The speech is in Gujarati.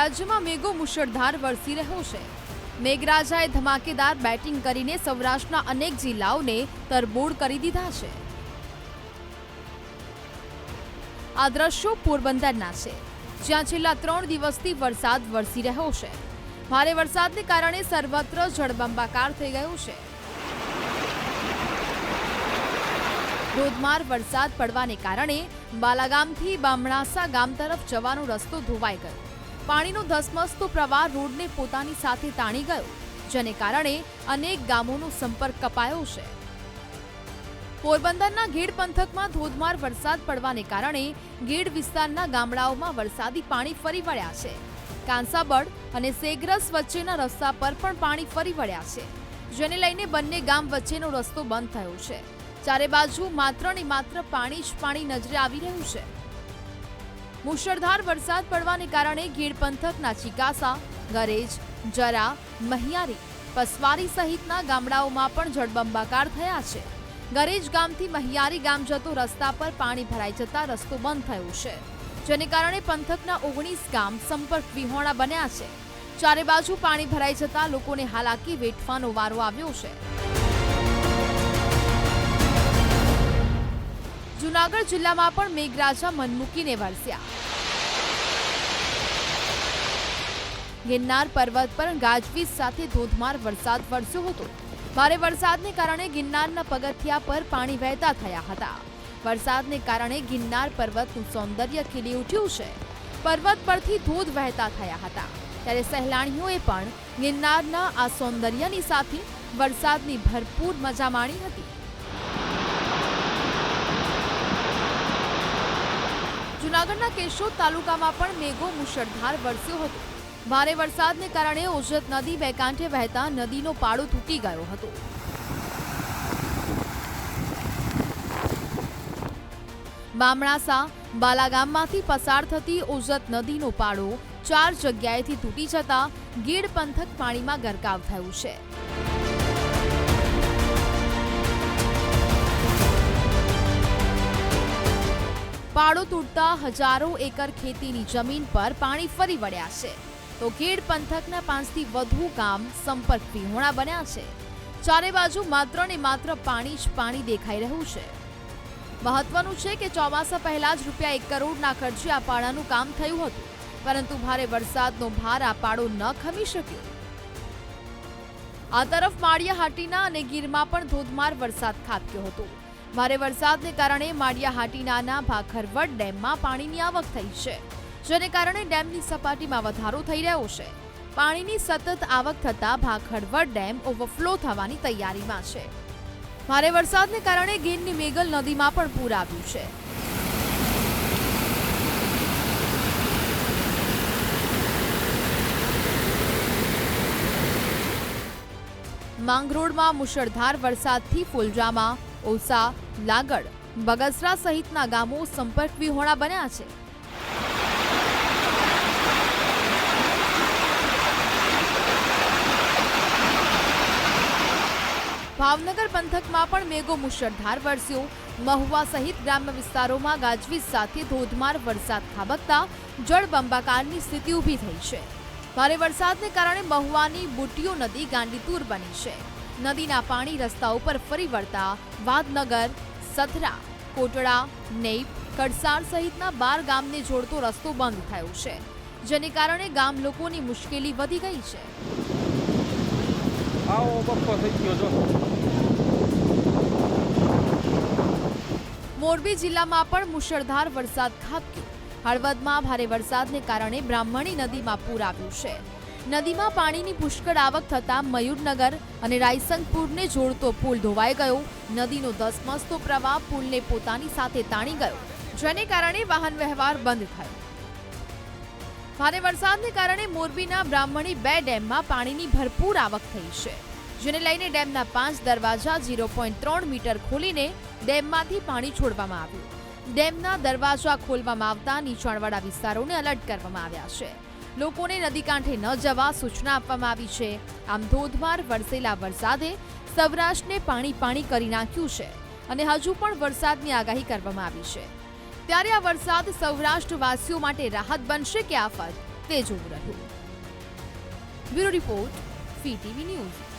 રાજ્યમાં મેઘો મુશળધાર વરસી રહ્યો છે. મેઘરાજાએ ધમાકેદાર બેટિંગ કરીને સૌરાષ્ટ્રના અનેક જિલ્લાઓને તરબોળ કરી દીધા છે. આ દ્રશ્યો પોરબંદરના છે, જ્યાં છેલ્લા ત્રણ દિવસથી વરસાદ વરસી રહ્યો છે. ભારે વરસાદને કારણે સર્વત્ર જળબંબાકાર થઈ ગયું છે. ધોધમાર વરસાદ પડવાને કારણે બાલાગામથી બામણાસા ગામ તરફ જવાનો રસ્તો ધોવાઈ ગયો. પાણીનો ધસમસતો પ્રવાહ રોડને પોતાની સાથે તાણી ગયો, જેને કારણે અનેક ગામોનો સંપર્ક કપાયો છે. પોરબંદરના ગીડ પંથકમાં ધોધમાર વરસાદ પડવાને કારણે ગીડ વિસ્તારના ગામડાઓમાં વરસાદી પાણી ફરી વળ્યા છે. કાંસાબડ અને સેગ્રસ વચ્ચેના રસ્તા પર પણ પાણી ફરી વળ્યા છે, જેને લઈને બંને ગામ વચ્ચેનો રસ્તો બંધ થયો છે. ચારે બાજુ માત્ર ને માત્ર પાણી જ પાણી નજરે આવી રહ્યું છે. મુશળધાર વરસાદ પડવાને કારણે ગીર પંથકના ચિકાસા, ગરેજ, જરા, મહિયારી, પસવારી સહિતના ગામડાઓમાં પણ જળબંબાકાર થયા છે. ગરેજ ગામથી મહિયારી ગામ જતો રસ્તા પર પાણી ભરાઈ જતા રસ્તો બંધ થયો છે, જેને કારણે પંથકના ઓગણીસ ગામ સંપર્ક વિહોણા બન્યા છે. ચારે બાજુ પાણી ભરાઈ જતા લોકોને હાલાકી વેઠવાનો વારો આવ્યો છે. જુનાગઢ જિલ્લામાં પણ મેઘરાજા મન મૂકીને વરસ્યા. ગિરનાર પર્વત પર ગાજવીજ સાથે ધોધમાર વરસાદ વરસ્યો હતો. ભારે વરસાદને કારણે ગિરનારના પગથિયા પર પાણી વહેતા થયા હતા. વરસાદને કારણે ગિરનાર પર્વતનું સૌંદર્ય ખીલી ઉઠ્યું છે. પર્વત પરથી ધોધ વહેતા થયા હતા. ત્યારે સહેલાણીઓએ પણ ગિરનારના આ સૌંદર્યની સાથે વરસાદની ભરપૂર મજા માણી હતી. જુનાગઢના કેશોદ તાલુકામાં પણ મેઘો મુશળધાર વરસ્યો હતો. ભારે વરસાદને કારણે ઓજત નદી બે કાંઠે વહેતા નદીનો પાડો તૂટી ગયો હતો. બામણાસા, બાલાગામમાંથી પસાર થતી ઓજત નદીનો પાડો ચાર જગ્યાએથી તૂટી જતા ગીડ પંથક પાણીમાં ગરકાવ થયું છે. પાડો તૂટતા હજારો એકર ખેતીની જમીન પર પાણી ફરી વળ્યા છે. તો ગીડ પંથકના પાંચથી વધુ ગામ સંપર્ક વિહોણા બન્યા છે. ચારે બાજુ માત્ર ને માત્ર પાણી જ પાણી દેખાઈ રહ્યું છે. મહત્વનું છે કે ચોમાસા પહેલા જ રૂપિયા એક કરોડના ખર્ચે આ પાડાનું કામ થયું હતું. પરંતુ ભારે વરસાદનો ભાર આ પાડો ન ખમી શક્યો. આ તરફ માળિયા હાટીના અને ગીરમાં પણ ધોધમાર વરસાદ ખાબક્યો હતો. ભારે વરસાદને કારણે માળિયાહાટીનાના ભાખરવડ ડેમમાં પાણીની આવક થઈ છે, જેને કારણે ડેમની સપાટીમાં વધારો થઈ રહ્યો છે. પાણીની સતત આવક થતાં ભાખરવડ ડેમ ઓવરફ્લો થવાની તૈયારીમાં છે. ભારે વરસાદને કારણે ગીરની મેગલ નદીમાં પણ પૂર આવ્યું છે. માંગરોળમાં મુશળધાર વરસાદથી ફુલજામા ઓસા લાગડ, બગસરા સહિતના ગામો સંપર્ક વિહોણા બન્યા છે. ભાવનગર પંથકમાં પણ મેઘો મુશળધાર વરસ્યો. મહુવા સહિત ગ્રામ્ય વિસ્તારોમાં ગાજવીજ સાથે ધોધમાર વરસાદ ખાબકતા જળબંબાકારની સ્થિતિ ઊભી થઈ છે. ભારે વરસાદને કારણે મહુવાની બુટીઓ નદી ગાંડીતુર બની છે. નદીના પાણી રસ્તા ઉપર ફરી વળતા વાદનગર સથરા કોટડા નેપ કડસાર સહિતના બાર ગામને જોડતો રસ્તો બંધ થયો છે જેને કારણે ગામ લોકોની મુશ્કેલી વધી ગઈ છે. મોરબી જિલ્લામાં પણ મુશળધાર વરસાદ ખાબક્યો. હળવદમાં ભારે વરસાદને કારણે બ્રાહ્મણી નદીમાં પૂર આવ્યું છે. નદીમાં પાણીની પુષ્કળ આવક થતાં મયુરનગર અને રાયસંગપુરને જોડતો પુલ ધોવાઈ ગયો. નદીનો ધસમસતો પ્રવાહ પુલને પોતાની સાથે તાણી ગયો, જેને કારણે વાહન વ્યવહાર બંધ થયો. ભારે વરસાદને કારણે મોરબીના બ્રાહ્મણી બે ડેમમાં પાણીની ભરપૂર આવક થઈ છે, જેને લઈને ડેમના પાંચ દરવાજા ઝીરો પોઈન્ટ ત્રણ મીટર ખોલીને ડેમમાંથી પાણી છોડવામાં આવ્યું. ડેમના દરવાજા ખોલવામાં આવતા નીચાણવાળા વિસ્તારોને અલર્ટ કરવામાં આવ્યા છે. લોકોને નદી કાંઠે ન જવા સૂચના આપવામાં આવી છે. આમ ધોધમાર વરસેલા વરસાદે સૌરાષ્ટ્રને પાણી પાણી કરી નાખ્યું છે અને હજુ પણ વરસાદની આગાહી કરવામાં આવી છે. ત્યારે આ વરસાદ સૌરાષ્ટ્રવાસીઓ માટે રાહત બનશે કે આફત તે જોવું રહ્યું. બ્યુરો રિપોર્ટ, ફી ટીવી ન્યૂઝ.